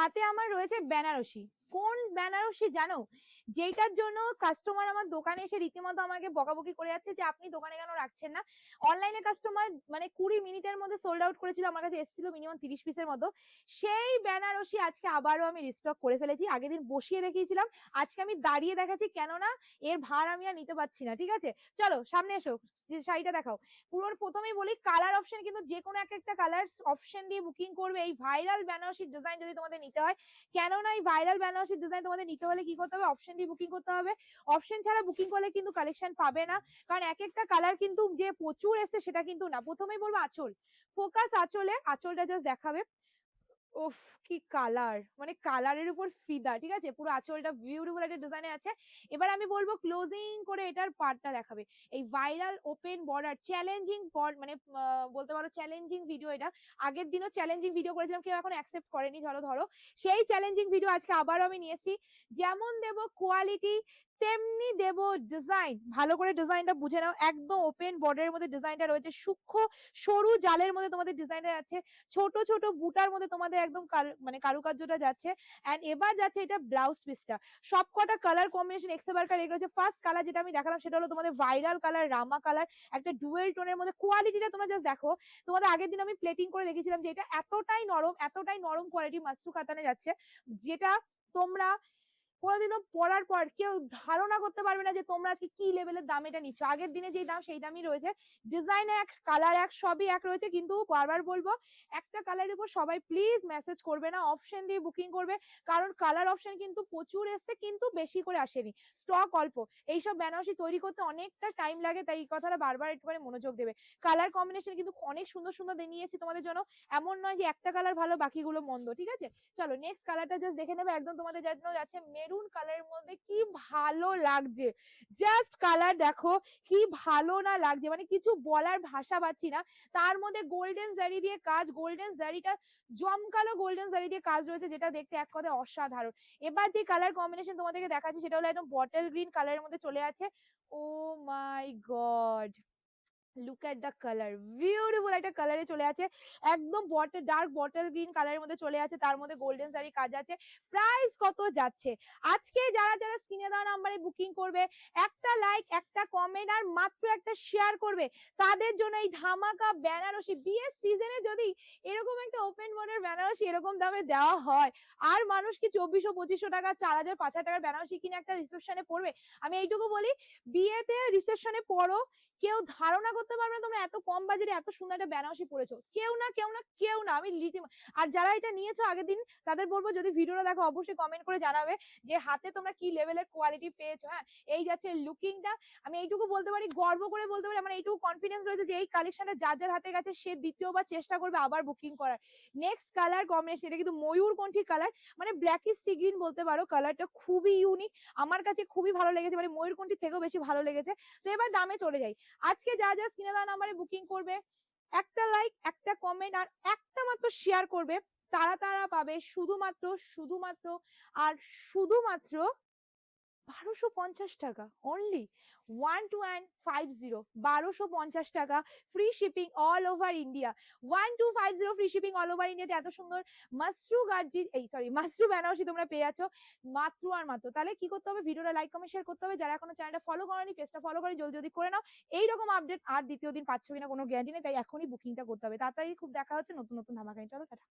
হাতে আমার রয়েছে বেনারসি। কোন বেনারসি জানো? যেটার জন্য কাস্টমার আমার দোকানে এসে রীতিমতো আমাকে বকাবকি করে যাচ্ছে যে, আপনি দোকানে কেন রাখছেন না? অনলাইনে কাস্টমার মানে কুড়ি মিনিটের মধ্যে সোল্ড আউট করেছিল, আমার কাছে এসেছিল মিনিমাম তিরিশ পিসের মতো। সেই বেনারসি আজকে আবারও আমি রিস্টক করে ফেলেছি। আগের দিন বসিয়ে দেখিয়েছিলাম, আজকে আমি দাঁড়িয়ে দেখাচ্ছি, কেননা এর ভার আমি আর নিতে পারছি না, ঠিক আছে? চলো, সামনে এসো, যে শাড়িটা দেখাও। পুরো প্রথমেই বলি কালার অপশন কিন্তু যে কোনো এক একটা কালার অপশন দিয়ে বুকিং করবে। এই ভাইরাল বেনারসির ডিজাইন যদি তোমাদের নিতে হয়। কেননা এই ভাইরাল বেনারসির ডিজাইন তোমাদের নিতে হলে কি করতে হবে? অপশন দিয়ে বুকিং করতে হবে। অপশন ছাড়া বুকিং করলে কিন্তু কালেকশন পাবে না। কারণ এক একটা কালার কিন্তু যে প্রচুর এসছে সেটা কিন্তু না। প্রথমেই বলব আঁচল। ফোকাস আঁচলে আঁচলটা জাস্ট দেখাবে। উফ, কি কালার মানে কালারের উপর ফিদা ঠিক আছে? পুরো আঁচলটা বিউটিফুল একটা ডিজাইনে আছে। এবার আমি বলব ক্লোজিং করে এটার পার্টটা দেখাবে। এই ভাইরাল ওপেন বর্ডার চ্যালেঞ্জিং মানে বলতে পারো চ্যালেঞ্জিং ভিডিও এটা। আগের দিনও চ্যালেঞ্জিং ভিডিও করেছিলাম, কেউ এখন অ্যাকসেপ্ট করেনি, ধরো ধরো। সেই চ্যালেঞ্জিং ভিডিও আজকে আবারও আমি নিয়েছি। যেমন দেব কোয়ালিটি তেমনি দেব ডিজাইন ভালো করে ডিজাইনটা বুঝে নাও। একদম ওপেন বর্ডারের মধ্যে ডিজাইনটা রয়েছে। সূক্ষ্ম সরু জালের মধ্যে তোমাদের ডিজাইনটা যাচ্ছে। ছোট ছোট বুটার মধ্যে তোমাদের একদম মানে কারুকার্যটা যাচ্ছে। এন্ড এবার যাচ্ছে এটা ব্লাউজ পিসটা সবকটা কালার কম্বিনেশন এক্সেবার কালার এগুলো হচ্ছে ফার্স্ট কালার যেটা আমি দেখালাম, সেটা হলো তোমাদের ভাইরাল কালার রামা কালার একটা ডুয়েল টোনের মধ্যে কোয়ালিটিটা তোমরা জাস্ট দেখো। তোমাদের আগের দিন আমি প্লেটিং করে দেখেছিলাম যে এটা এতটাই নরম এতটাই নরম কোয়ালিটি মাসরু কাতানে যাচ্ছে। যেটা তোমরা কোনোদিনও পরার পর কেউ ধারণা করতে পারবে না যে তোমরা আজকে কি লেভেলের দাম এটা নিচ্ছ। আগের দিনে যেই দাম, সেই দামই রয়েছে। ডিজাইন এক কালার এক, সবই এক রয়েছে। কিন্তু বারবার বলব, একটা কালারের উপর সবাই প্লিজ মেসেজ করবে না। অপশন দিয়ে বুকিং করবে। কারণ কালার অপশন কিন্তু প্রচুর এসছে, কিন্তু বেশি করে আসেনি। স্টক অল্প। এইসব বেনারসি তৈরি করতে অনেকটা টাইম লাগে, তাই এই কথাটা বারবার একটুখানি মনোযোগ দেবে। কালার কম্বিনেশন কিন্তু অনেক সুন্দর সুন্দর নিয়েছি তোমাদের জন্য। এমন নয় যে একটা কালার ভালো, বাকিগুলো মন্দ, ঠিক আছে? চলো নেক্সট কালারটা জাস্ট দেখে নেবে। একদম তোমাদের জন্য যাচ্ছে মেরুন কালারের মধ্যে কি ভালো লাগছে? জাস্ট কালার দেখো, কি ভালো না লাগছে। মানে কিছু বলার ভাষা পাচ্ছি না। তার মধ্যে গোল্ডেন জারি দিয়ে কাজ গোল্ডেন জারিটা জমকালো গোল্ডেন জারি দিয়ে কাজ রয়েছে, যেটা দেখতে এক কথায় অসাধারণ। এবার যে কালার কম্বিনেশন তোমাদেরকে দেখাচ্ছি, সেটা হলো একদম বটল গ্রিন কালারের মধ্যে চলে আছে ও my god look at the colour beautiful একটা কালারে চলে আছে। একদম বটল ডার্ক বটল গ্রিন কালারের মধ্যে চলে আছে। তার মধ্যে গোল্ডেন জারি কাজ আছে। প্রাইস কত যাচ্ছে? আজকে যারা যারা স্ক্রিনে দেওয়া নাম্বারে বুকিং করবে, একটা লাইক একটা কমেন্ট আর মাত্র একটা শেয়ার করবে, তাদের জন্য এই ধামাকা বেনারসি বিয়ের সিজনে যদি এরকম একটা ওপেন বোর্ডের বেনারসি এরকম দামে দেওয়া হয়, আর মানুষ কি চব্বিশশো, পঁচিশশো টাকা, চার হাজার, পাঁচ হাজার টাকার বেনারসি কিনে একটা রিসেপশনে পড়বে আমি এইটুকু বলি, বিয়েতে রিসেপশনে পড়ো কেউ ধারণা করতে পারবে না, তোমরা এত কম বাজেটে এত সুন্দর একটা বেনারসি পরেছো। কেউ না কেউ না কেউ না। আমি লিটি আর যারা এটা নিয়েছো আগের দিন, তাদের বলব যদি ভিডিওটা দেখো, অবশ্যই কমেন্ট করে জানাবে যে হাতে তোমরা কি লেভেলের কোয়ালিটি পেয়েছ হ্যাঁ? এই যাচ্ছে লুকিংটা আমি এইটুকু বলতে পারি, গর্ব করে বলতে পারি, আমার এইটুকু কনফিডেন্স রয়েছে যে এই কালেকশনটা যার যার হাতে গেছে, সে দ্বিতীয়বার চেষ্টা করবে আবার বুকিং করার। নেক্সট কালার কম্বিনেশন এটা কিন্তু ময়ূর ময়ূরকণ্ঠী কালার মানে ব্ল্যাক ইস সি গ্রিন বলতে পারো কালারটা খুবই ইউনিক আমার কাছে খুবই ভালো লেগেছে মানে ময়ূরকণ্ঠী থেকেও বেশি ভালো লেগেছে। তো এবার দামে চলে যাই। আজকে যা যা স্ক্রিনে দেওয়া নাম্বারে বুকিং করবে। একটা লাইক একটা কমেন্ট আর একটা মাত্র শেয়ার করবে। তারা তারা পাবে শুধুমাত্র শুধুমাত্র আর শুধুমাত্র বারোশো পঞ্চাশ টাকা only one two and five zero বারোশো পঞ্চাশ টাকা free shipping all over India one two five zero free shipping all over ইন্ডিয়াতে এত সুন্দর মাসরু গার্জি এই সরি মাসরু বেনারসি তোমরা পেয়ে যাচ্ছ মাত্র আর মাত্র। তাহলে কি করতে হবে? ভিডিওটা লাইক কমেন্ট শেয়ার করতে হবে। যারা এখনও চ্যানেলটা ফলো করেনি পেজটা ফলো করে জলদি জলদি করে নাও। এইরকম আপডেট আর দ্বিতীয় দিন পাচ্ছ কিনা কোনো গ্যারান্টি নেই, তাই এখনই বুকিংটা করতে হবে। তাড়াতাড়ি খুব দেখা হচ্ছে, নতুন নতুন ধামাকাই চলো টাটা।